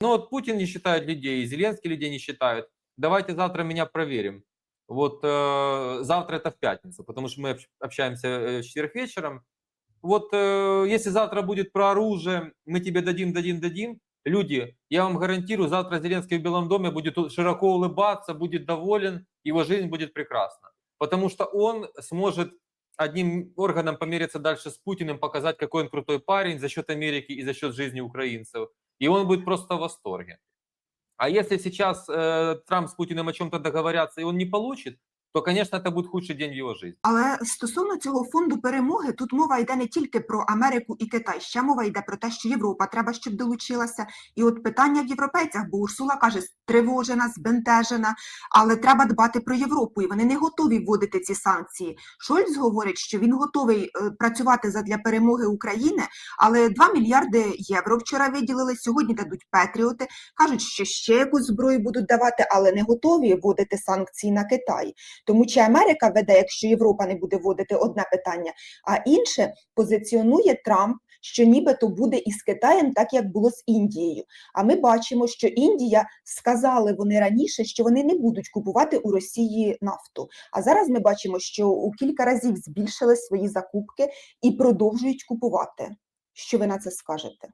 Ну вот Путин не считает людей, Зеленский людей не считают. Давайте завтра меня проверим. Вот э, завтра это в пятницу, потому что мы общ- общаемся э, в четверг вечером. Вот э, если завтра будет про оружие, мы тебе дадим, дадим, дадим. Люди, я вам гарантирую, завтра Зеленский в Белом доме будет широко улыбаться, будет доволен, его жизнь будет прекрасна. Потому что он сможет одним органом помериться дальше с Путиным, показать, какой он крутой парень за счет Америки и за счет жизни украинцев. И он будет просто в восторге. А если сейчас э, Трамп с Путиным о чем-то договорятся, и он не получит, то, конечно, это будет худший день в его жизни. Але стосовно цього фонду перемоги, тут мова йде не тільки про Америку і Китай, ще мова йде про те, що Європа треба, щоб долучилася. І от питання в європейцях, бо Урсула каже, стривожена, збентежена, але треба дбати про Європу, і вони не готові вводити ці санкції. Шольц говорить, що він готовий е, працювати задля перемоги України, але 2 мільярди євро вчора виділили, сьогодні дадуть Петріоти. Кажуть, що ще якусь зброю будуть давати, але не готові вводити санкції на Китай. Тому чи Америка веде, якщо Європа не буде вводити одне питання, а інше позиціонує Трамп, що нібито буде із Китаєм, так як було з Індією. А ми бачимо, що Індія сказали вони раніше, що вони не будуть купувати у Росії нафту. А зараз ми бачимо, що у кілька разів збільшили свої закупки і продовжують купувати. Що ви на це скажете?